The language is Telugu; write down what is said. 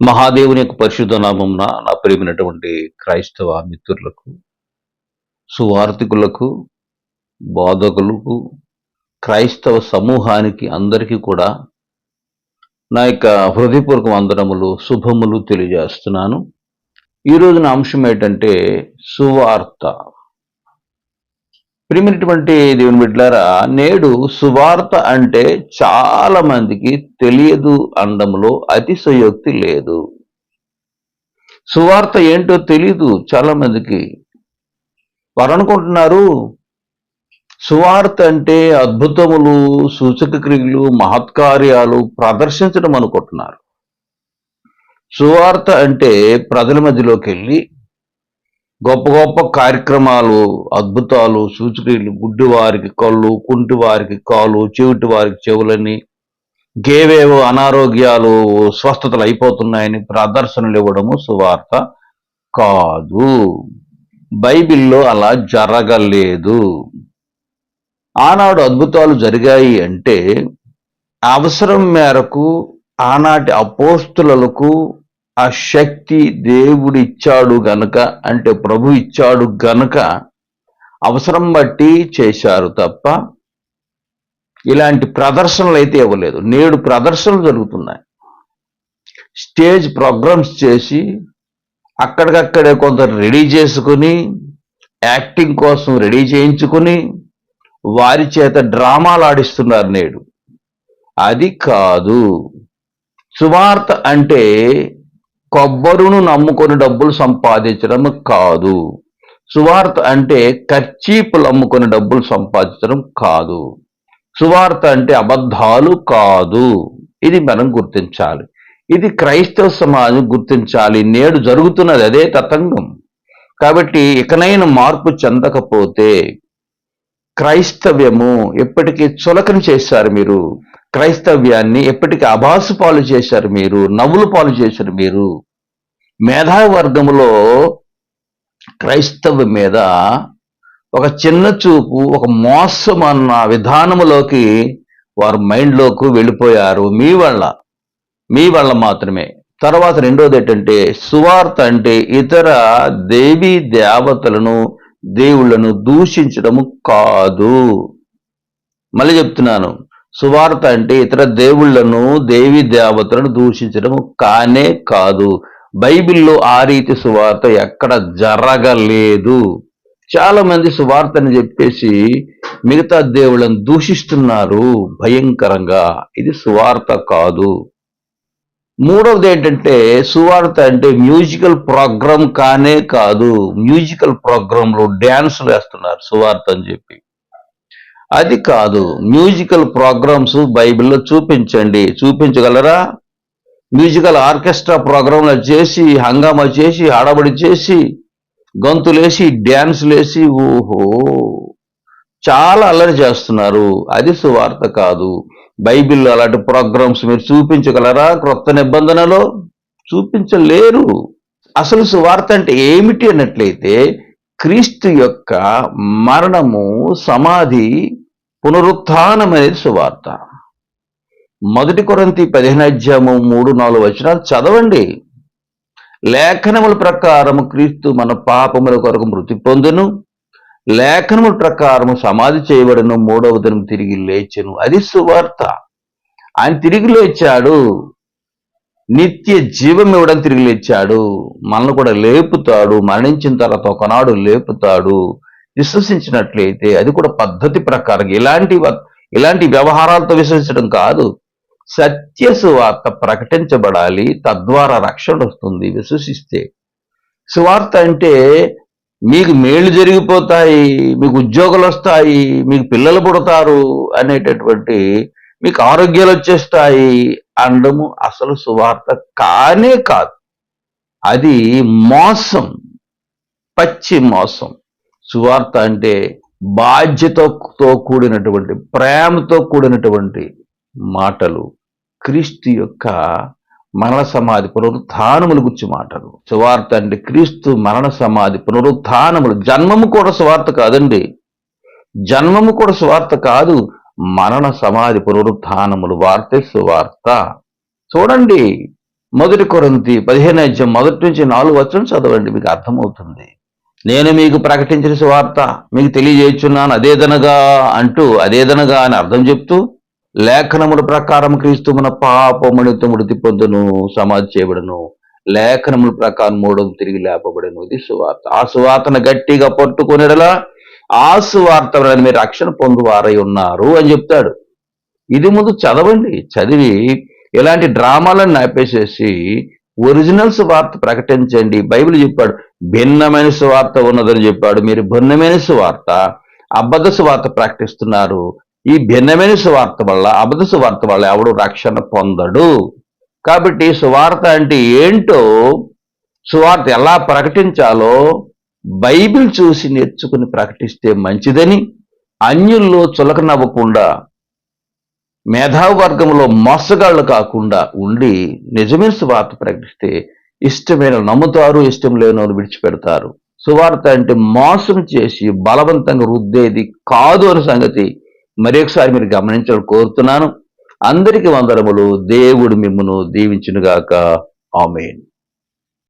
మహాదేవుని యొక్క పరిశుద్ధ నామంన నా ప్రేమినటువంటి క్రైస్తవ మిత్రులకు సువార్థికులకు బోధకులకు క్రైస్తవ సమూహానికి అందరికీ కూడా నా యొక్క హృదయపూర్వక వందనములు శుభములు తెలియజేస్తున్నాను. ఈ రోజున అంశం ఏంటంటే సువార్త. ప్రియమైనటువంటి దేవుని బిడ్డలారా నేడు సువార్త అంటే చాలా మందికి తెలియదు అండంలో అతిశయోక్తి లేదు. సువార్త ఏంటో తెలియదు చాలా మందికి. వారు అనుకుంటున్నారు సువార్త అంటే అద్భుతములు సూచక క్రియలు మహత్కార్యాలు ప్రదర్శించడం అనుకుంటున్నారు. సువార్త అంటే ప్రజల మధ్యలోకి వెళ్ళి గొప్ప గొప్ప కార్యక్రమాలు అద్భుతాలు సూచికలు గుడ్డి వారికి కళ్ళు కుంటి వారికి కాలు చెవిటి వారికి చెవులని గేవేవో అనారోగ్యాలు స్వస్థతలు అయిపోతున్నాయని ప్రదర్శనలు ఇవ్వడము సువార్త కాదు. బైబిల్లో అలా జరగలేదు. ఆనాడు అద్భుతాలు జరిగాయి అంటే అవసరం మేరకు ఆనాటి అపోస్తులకు ఆ శక్తి దేవుడు ఇచ్చాడు గనక అంటే ప్రభు ఇచ్చాడు గనక అవసరం బట్టి చేశారు తప్ప ఇలాంటి ప్రదర్శనలు అయితే ఇవ్వలేదు. నేడు ప్రదర్శనలు జరుగుతున్నాయి. స్టేజ్ ప్రోగ్రామ్స్ చేసి అక్కడికక్కడే కొంత రెడీ చేసుకుని యాక్టింగ్ కోసం రెడీ చేయించుకుని వారి చేత డ్రామాలు ఆడిస్తున్నారు నేడు. అది కాదు. సువార్త అంటే కొబ్బరును నమ్ముకొని డబ్బులు సంపాదించడం కాదు. సువార్త అంటే కర్చీపులు అమ్ముకొని డబ్బులు సంపాదించడం కాదు. సువార్త అంటే అబద్ధాలు కాదు. ఇది మనం గుర్తించాలి. ఇది క్రైస్తవ సమాజం గుర్తించాలి. నేడు జరుగుతున్నది అదే తతంగం. కాబట్టి ఇకనైనా మార్పు చెందకపోతే క్రైస్తవ్యము ఎప్పటికీ చులకన చేశారు మీరు. క్రైస్తవ్యాన్ని ఎప్పటికీ అభాసు పాలు చేశారు మీరు. నవ్వులు పాలు చేశారు మీరు. మేధావి వర్గములో క్రైస్తవ మీద ఒక చిన్న చూపు ఒక మోసం అన్న విధానములోకి వారు మైండ్లోకి వెళ్ళిపోయారు. మీ వల్ల మీ వల్ల మాత్రమే. తర్వాత రెండోది ఏంటంటే సువార్త అంటే ఇతర దేవీ దేవతలను దేవుళ్ళను దూషించడము కాదు. మళ్ళీ చెప్తున్నాను. సువార్త అంటే ఇతర దేవుళ్ళను దేవి దేవతలను దూషించడము కానే కాదు. బైబిల్లో ఆ రీతి సువార్త ఎక్కడ జరగలేదు. చాలా మంది సువార్తని చెప్పేసి మిగతా దేవుళ్ళను దూషిస్తున్నారు. భయంకరంగా. ఇది సువార్త కాదు. మూడవది ఏంటంటే సువార్త అంటే మ్యూజికల్ ప్రోగ్రామ్ కానే కాదు. మ్యూజికల్ ప్రోగ్రాంలో డ్యాన్స్ వేస్తున్నారు సువార్త అని చెప్పి. అది కాదు. మ్యూజికల్ ప్రోగ్రామ్స్ బైబిల్లో చూపించండి. చూపించగలరా? మ్యూజికల్ ఆర్కెస్ట్రా ప్రోగ్రాంలు చేసి హంగామా చేసి ఆడబడి చేసి గొంతులేసి డ్యాన్స్లేసి ఓహో. చాలా అల్లరి చేస్తున్నారు. అది సువార్త కాదు. బైబిల్లో అలాంటి ప్రోగ్రామ్స్ మీరు చూపించగలరా? క్రొత్త నిబంధనలో చూపించలేరు. అసలు సువార్త అంటే ఏమిటి అన్నట్లయితే క్రీస్తు యొక్క మరణము సమాధి పునరుత్థానం అనేది సువార్త. మొదటి కొరంతి పదిహేను అధ్యాయము మూడు నాలుగు వచనాలు చదవండి. లేఖనముల ప్రకారము క్రీస్తు మన పాపముల కొరకు మృతి పొందును. లేఖనముల ప్రకారము సమాధి చేయబడను. మూడవ దినం తిరిగి లేచెను. అది సువార్త. ఆయన తిరిగి లేచాడు. నిత్య జీవం ఇవ్వడం తిరిగి లేచాడు. మనల్ని కూడా లేపుతాడు. మరణించిన తర్వాత ఒకనాడు లేపుతాడు. విశ్వసించినట్లయితే అది కూడా పద్ధతి ప్రకారం ఇలాంటి ఇలాంటి వ్యవహారాలతో విశ్వసించడం కాదు. సత్య సువార్త ప్రకటించబడాలి తద్వారా రక్షణ వస్తుంది విశ్వసిస్తే. సువార్త అంటే మీకు మేలు జరిగిపోతాయి మీకు ఉద్యోగాలు వస్తాయి మీకు పిల్లలు పుడతారు అనేటటువంటి మీకు ఆరోగ్యాలు వచ్చేస్తాయి అనడము అసలు సువార్త కానే కాదు. అది మోసం పచ్చి మోసం. సువార్త అంటే బాధ్యతతో కూడినటువంటి ప్రేమతో కూడినటువంటి మాటలు. క్రీస్తు యొక్క మరణ సమాధి పునరుత్నములు గుర్చి మాటలు సువార్త అంటే క్రీస్తు మరణ సమాధి పునరుత్నములు జన్మము కూడా సువార్త కాదండి. జన్మము కూడా సువార్త కాదు మరణ సమాధి పునరుత్నములు వార్తే సువార్త. చూడండి మొదటి కొరంతి పదిహేను అధ్యం మొదటి నుంచి నాలుగు వచ్చిన చదవండి మీకు అర్థమవుతుంది. నేను మీకు ప్రకటించిన సువార్త మీకు తెలియజేస్తున్నాను అదేదనగా అంటూ అదేదనగా అని అర్థం చెప్తూ లేఖనముల ప్రకారం క్రీస్తు మన పాపమునితో మృతి పొందును సమాధి చేయబడను. లేఖనముల ప్రకారం మూడవ తిరిగి లేపబడను. ఇది సువార్త. ఆ సువార్తను గట్టిగా పట్టుకునేలా ఆ సువార్త మీరు రక్షణ పొందువారై ఉన్నారు అని చెప్తాడు. ఇది ముందు చదవండి. చదివి ఇలాంటి డ్రామాలను నాపేసేసి ఒరిజినల్ సువార్త ప్రకటించండి. బైబిల్ చెప్పాడు భిన్నమైన సువార్త ఉన్నదని చెప్పాడు. మీరు భిన్నమైన సువార్త అబద్ధ సువార్త ప్రకటిస్తున్నారు. ఈ భిన్నమైన సువార్త వల్ల అబద్ధ సువార్త వల్ల ఎవడు రక్షణ పొందడు? కాబట్టి సువార్త అంటే ఏంటో సువార్త ఎలా ప్రకటించాలో బైబిల్ చూసి నేర్చుకుని ప్రకటిస్తే మంచిదని అన్యుల్లో చులకనవ్వకుండా మేధావర్గంలో మోసగాళ్ళు కాకుండా ఉండి నిజమైన సువార్త ప్రకటిస్తే ఇష్టమైన నమ్ముతారు ఇష్టం లేని వాళ్ళు విడిచిపెడతారు. సువార్త అంటే మోసం చేసి బలవంతంగా రుద్దేది కాదు అనే సంగతి మరొకసారి మీరు గమనించాలని కోరుతున్నాను. అందరికీ వందరములు దేవుడు మిమ్మను దీవించునుగాక. ఆమెన్.